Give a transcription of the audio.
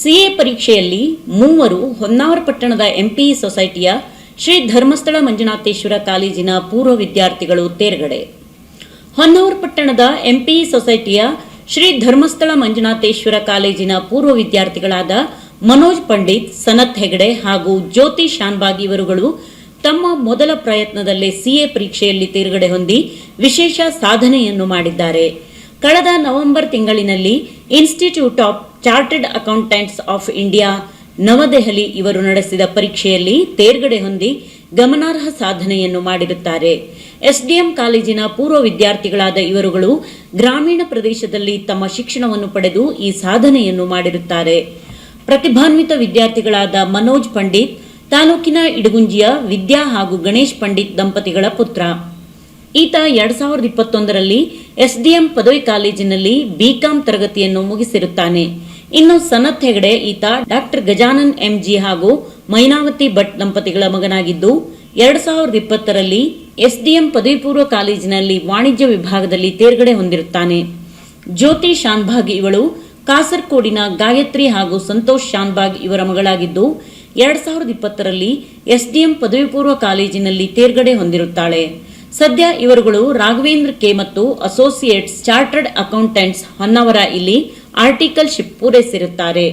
CA ಪರೀಕ್ಷೆಯಲ್ಲಿ ಮೂವರು ಹೊನ್ನಾವರ ಪಟ್ಟಣದ ಎಂಪಿಇ ಸೊಸೈಟಿಯ ಶ್ರೀ ಧರ್ಮಸ್ಥಳ ಮಂಜುನಾಥೇಶ್ವರ ಕಾಲೇಜಿನ ಪೂರ್ವ ವಿದ್ಯಾರ್ಥಿಗಳು ತೇರ್ಗಡೆ. ಹೊನ್ನಾವರ ಪಟ್ಟಣದ ಎಂಪಿಇ ಸೊಸೈಟಿಯ ಶ್ರೀ ಧರ್ಮಸ್ಥಳ ಮಂಜುನಾಥೇಶ್ವರ ಕಾಲೇಜಿನ ಪೂರ್ವ ವಿದ್ಯಾರ್ಥಿಗಳಾದ ಮನೋಜ್ ಪಂಡಿತ್, ಸನತ್ ಹೆಗಡೆ ಹಾಗೂ ಜ್ಯೋತಿ ಶಾನ್ಬಾಗ್ ಇವರುಗಳು ತಮ್ಮ ಮೊದಲ ಪ್ರಯತ್ನದಲ್ಲೇ ಸಿಎ ಪರೀಕ್ಷೆಯಲ್ಲಿ ತೇರ್ಗಡೆ ಹೊಂದಿ ವಿಶೇಷ ಸಾಧನೆಯನ್ನು ಮಾಡಿದ್ದಾರೆ. ಕಳೆದ ನವೆಂಬರ್ ತಿಂಗಳಿನಲ್ಲಿ institute of chartered accountants of India Navadehali ಇವರು ನಡೆಸಿದ ಪರೀಕ್ಷೆಯಲ್ಲಿ ತೇರ್ಗಡೆ ಹೊಂದಿ ಗಮನಾರ್ಹ ಸಾಧನೆಯನ್ನು ಮಾಡಿರುತ್ತಾರೆ. ಎಸ್ಡಿಎಂ ಕಾಲೇಜಿನ ಪೂರ್ವ ವಿದ್ಯಾರ್ಥಿಗಳಾದ ಇವರುಗಳು ಗ್ರಾಮೀಣ ಪ್ರದೇಶದಲ್ಲಿ ತಮ್ಮ ಶಿಕ್ಷಣವನ್ನು ಪಡೆದು ಈ ಸಾಧನೆಯನ್ನು ಮಾಡಿರುತ್ತಾರೆ. ಪ್ರತಿಭಾನ್ವಿತ ವಿದ್ಯಾರ್ಥಿಗಳಾದ ಮನೋಜ್ ಪಂಡಿತ್, ತಾಲೂಕಿನ ಇಡಗುಂಜಿಯ ವಿದ್ಯಾ ಹಾಗೂ ಗಣೇಶ್ ಪಂಡಿತ್ ದಂಪತಿಗಳ ಪುತ್ರ. ಈತ ಎರಡ್ ಸಾವಿರದ ಇಪ್ಪತ್ತೊಂದರಲ್ಲಿ ಎಸ್ಡಿಎಂ ಪದವಿ ಕಾಲೇಜಿನಲ್ಲಿ ಬಿಕಾಂ ತರಗತಿಯನ್ನು ಮುಗಿಸಿರುತ್ತಾನೆ. ಇನ್ನು ಸನತ್ ಹೆಗಡೆ ಈತ ಡಾಕ್ಟರ್ ಗಜಾನನ್ ಎಂಜಿ ಹಾಗೂ ಮೈನಾವತಿ ಭಟ್ ದಂಪತಿಗಳ ಮಗನಾಗಿದ್ದು, ಎರಡ್ ಸಾವಿರದ ಇಪ್ಪತ್ತರಲ್ಲಿ ಎಸ್ಡಿಎಂ ಪದವಿ ಪೂರ್ವ ಕಾಲೇಜಿನಲ್ಲಿ ವಾಣಿಜ್ಯ ವಿಭಾಗದಲ್ಲಿ ತೇರ್ಗಡೆ ಹೊಂದಿರುತ್ತಾನೆ. ಜ್ಯೋತಿ ಶಾನ್ಭಾಗ್ ಇವಳು ಕಾಸರ್ಕೋಡಿನ ಗಾಯತ್ರಿ ಹಾಗೂ ಸಂತೋಷ್ ಶಾನ್ಭಾಗ್ ಇವರ ಮಗಳಾಗಿದ್ದು, ಎರಡ್ ಸಾವಿರದ ಇಪ್ಪತ್ತರಲ್ಲಿ ಎಸ್ಡಿಎಂ ಪದವಿ ಪೂರ್ವ ಕಾಲೇಜಿನಲ್ಲಿ ತೇರ್ಗಡೆ ಹೊಂದಿರುತ್ತಾಳೆ. ಸದ್ಯ ಇವರುಗಳು ರಾಘವೇಂದ್ರ ಕೆ ಮತ್ತು ಅಸೋಸಿಯೇಟ್ಸ್ ಚಾರ್ಟರ್ಡ್ ಅಕೌಂಟೆಂಟ್ಸ್ ಹೊನ್ನವರ ಇಲ್ಲಿ ಆರ್ಟಿಕಲ್ ಶಿಪ್ ಪೂರೈಸಿರುತ್ತಾರೆ.